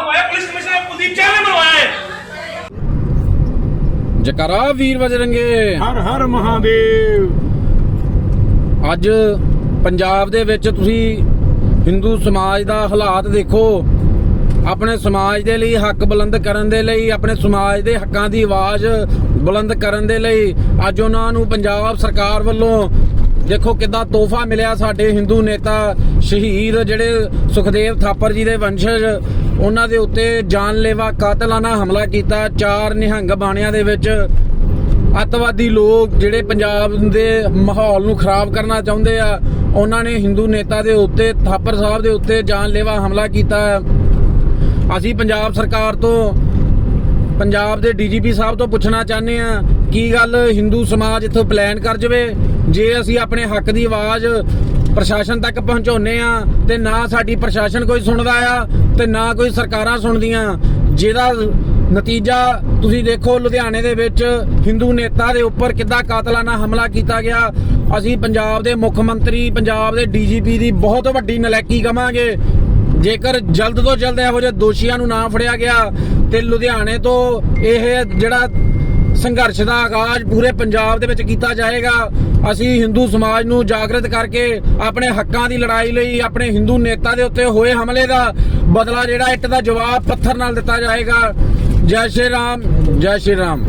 ਬਣਵਾਇਆ police commissioner Kuldeep ਚਾਹ ਨੇ ਬਣਵਾਇਆ ਹੈ। ਜਕਰਾ ਵੀਰ ਬਜਰੰਗੇ ਹਰ ਹਰ ਮਹਾਦੇਵ। ਅੱਜ ਪੰਜਾਬ ਦੇ ਵਿੱਚ ਤੁਸੀਂ ਹਿੰਦੂ ਸਮਾਜ ਦਾ ਹਾਲਾਤ ਦੇਖੋ। ਆਪਣੇ ਸਮਾਜ ਦੇ ਲਈ ਹੱਕ ਬੁਲੰਦ ਕਰਨ ਦੇ ਲਈ ਆਪਣੇ ਸਮਾਜ ਦੇ ਹੱਕਾਂ ਦੀ ਆਵਾਜ਼ ਬੁਲੰਦ ਕਰਨ ਦੇ ਲਈ ਅੱਜ ਉਹਨਾਂ ਨੂੰ ਪੰਜਾਬ ਸਰਕਾਰ ਵੱਲੋਂ ਦੇਖੋ ਕਿੱਦਾਂ ਤੋਹਫਾ ਮਿਲਿਆ ਸਾਡੇ ਹਿੰਦੂ ਨੇਤਾ ਸ਼ਹੀਦ ਜਿਹੜੇ ਸੁਖਦੇਵ ਥਾਪਰ ਜੀ ਦੇ ਵੰਸ਼ਜ, ਉਹਨਾਂ ਦੇ ਉੱਤੇ ਜਾਨਲੇਵਾ ਕਾਤਲਾਨਾ ਹਮਲਾ ਕੀਤਾ, ਚਾਰ ਨਿਹੰਗ ਬਾਣਿਆਂ ਦੇ ਵਿੱਚ। ਅੱਤਵਾਦੀ ਲੋਕ ਜਿਹੜੇ ਪੰਜਾਬ ਦੇ ਮਾਹੌਲ ਨੂੰ ਖਰਾਬ ਕਰਨਾ ਚਾਹੁੰਦੇ ਆ, ਉਹਨਾਂ ਨੇ ਹਿੰਦੂ ਨੇਤਾ ਦੇ ਉੱਤੇ, ਥਾਪਰ ਸਾਹਿਬ ਦੇ ਉੱਤੇ ਜਾਨਲੇਵਾ ਹਮਲਾ ਕੀਤਾ। ਅਸੀਂ ਪੰਜਾਬ ਸਰਕਾਰ ਤੋਂ ਪੰਜਾਬ ਦੇ ਡੀਜੀਪੀ ਸਾਹਿਬ ਤੋਂ ਪੁੱਛਣਾ ਚਾਹੁੰਦੇ ਆ ਕੀ ਗੱਲ ਹਿੰਦੂ ਸਮਾਜ ਇੱਥੋਂ ਪਲਾਨ ਕਰ ਜਵੇ? ਜੇ ਅਸੀਂ ਆਪਣੇ ਹੱਕ ਦੀ ਆਵਾਜ਼ ਪ੍ਰਸ਼ਾਸਨ ਤੱਕ ਪਹੁੰਚਾਉਨੇ ਆ ਤੇ ਨਾ ਸਾਡੀ ਪ੍ਰਸ਼ਾਸਨ ਕੋਈ ਸੁਣਦਾ ਆ, ਤੇ ਨਾ ਕੋਈ ਸਰਕਾਰਾਂ ਸੁਣਦੀਆਂ। ਜਿਹਦਾ ਨਤੀਜਾ ਤੁਸੀਂ ਦੇਖੋ, ਲੁਧਿਆਣੇ ਦੇ ਵਿੱਚ ਹਿੰਦੂ ਨੇਤਾ ਦੇ ਉੱਪਰ ਕਿੱਦਾਂ ਕਾਤਲਾਨਾ ਹਮਲਾ ਕੀਤਾ ਗਿਆ। ਅਸੀਂ ਪੰਜਾਬ ਦੇ ਮੁੱਖ ਮੰਤਰੀ, ਪੰਜਾਬ ਦੇ ਡੀਜੀਪੀ ਦੀ ਬਹੁਤ ਵੱਡੀ ਨਲਾਇਕੀ ਕਵਾਂਗੇ। ਜੇਕਰ ਜਲਦ ਤੋਂ ਜਲਦ ਇਹੋ ਜਿਹੇ ਦੋਸ਼ੀਆਂ ਨੂੰ ਨਾ ਫੜਿਆ ਗਿਆ ਤੇ ਲੁਧਿਆਣੇ ਤੋਂ ਇਹ ਜਿਹੜਾ ਸੰਘਰਸ਼ ਦਾ ਆਗਾਜ਼ ਪੂਰੇ ਪੰਜਾਬ ਦੇ ਵਿੱਚ ਕੀਤਾ ਜਾਏਗਾ, ਅਸੀਂ ਹਿੰਦੂ ਸਮਾਜ ਨੂੰ ਜਾਗਰਤ ਕਰਕੇ ਆਪਣੇ ਹੱਕਾਂ ਦੀ ਲੜਾਈ ਲਈ ਆਪਣੇ ਹਿੰਦੂ ਨੇਤਾ ਦੇ ਉੱਤੇ ਹੋਏ ਹਮਲੇ ਦਾ ਬਦਲਾ ਜਿਹੜਾ ਇੱਟ ਦਾ ਜਵਾਬ ਪੱਥਰ ਨਾਲ ਦਿੱਤਾ ਜਾਏਗਾ। ਜੈ ਸ਼੍ਰੀ ਰਾਮ, ਜੈ ਸ਼੍ਰੀ ਰਾਮ।